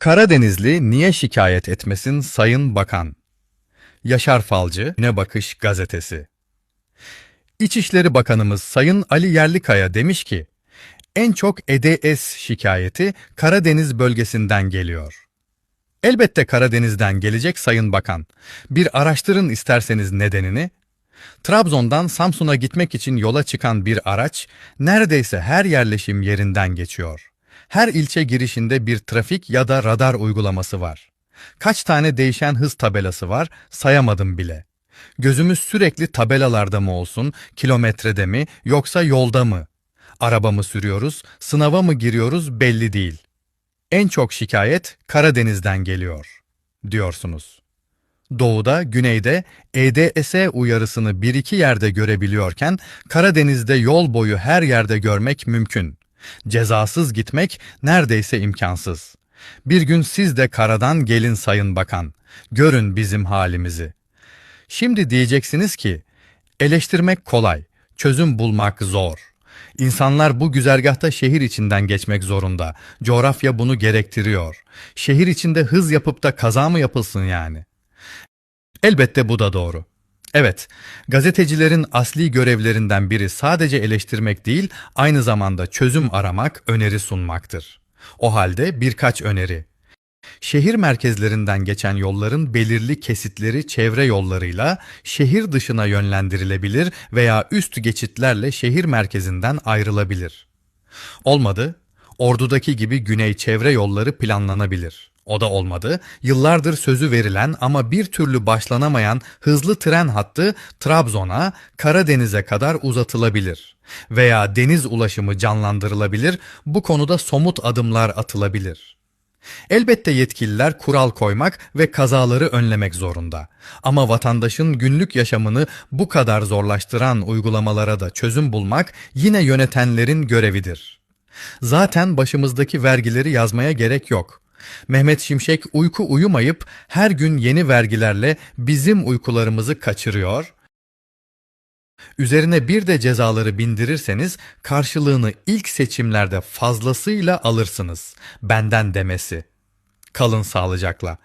Karadenizli niye şikayet etmesin Sayın Bakan? Yaşar Falcı, Güne Bakış Gazetesi İçişleri Bakanımız Sayın Ali Yerlikaya demiş ki, en çok EDS şikayeti Karadeniz bölgesinden geliyor. Elbette Karadeniz'den gelecek Sayın Bakan. Bir araştırın isterseniz nedenini. Trabzon'dan Samsun'a gitmek için yola çıkan bir araç neredeyse her yerleşim yerinden geçiyor. Her ilçe girişinde bir trafik ya da radar uygulaması var. Kaç tane değişen hız tabelası var sayamadım bile. Gözümüz sürekli tabelalarda mı olsun, kilometrede mi yoksa yolda mı? Araba mı sürüyoruz, sınava mı giriyoruz belli değil. En çok şikayet Karadeniz'den geliyor, diyorsunuz. Doğuda, güneyde EDS uyarısını bir iki yerde görebiliyorken Karadeniz'de yol boyu her yerde görmek mümkün. Cezasız gitmek neredeyse imkansız. Bir gün siz de karadan gelin sayın bakan. Görün bizim halimizi. Şimdi diyeceksiniz ki, eleştirmek kolay, çözüm bulmak zor. İnsanlar bu güzergahta şehir içinden geçmek zorunda. Coğrafya bunu gerektiriyor. Şehir içinde hız yapıp da kaza mı yapılsın yani? Elbette bu da doğru. Evet, gazetecilerin asli görevlerinden biri sadece eleştirmek değil, aynı zamanda çözüm aramak, öneri sunmaktır. O halde birkaç öneri. Şehir merkezlerinden geçen yolların belirli kesitleri çevre yollarıyla şehir dışına yönlendirilebilir veya üst geçitlerle şehir merkezinden ayrılabilir. Olmadı, Ordu'daki gibi güney çevre yolları planlanabilir. O da olmadı. Yıllardır sözü verilen ama bir türlü başlanamayan hızlı tren hattı Trabzon'a, Karadeniz'e kadar uzatılabilir. Veya deniz ulaşımı canlandırılabilir, bu konuda somut adımlar atılabilir. Elbette yetkililer kural koymak ve kazaları önlemek zorunda. Ama vatandaşın günlük yaşamını bu kadar zorlaştıran uygulamalara da çözüm bulmak yine yönetenlerin görevidir. Zaten başımızdaki vergileri yazmaya gerek yok. Mehmet Şimşek uyku uyumayıp her gün yeni vergilerle bizim uykularımızı kaçırıyor. Üzerine bir de cezaları bindirirseniz karşılığını ilk seçimlerde fazlasıyla alırsınız. Benden demesi. Kalın sağlıcakla.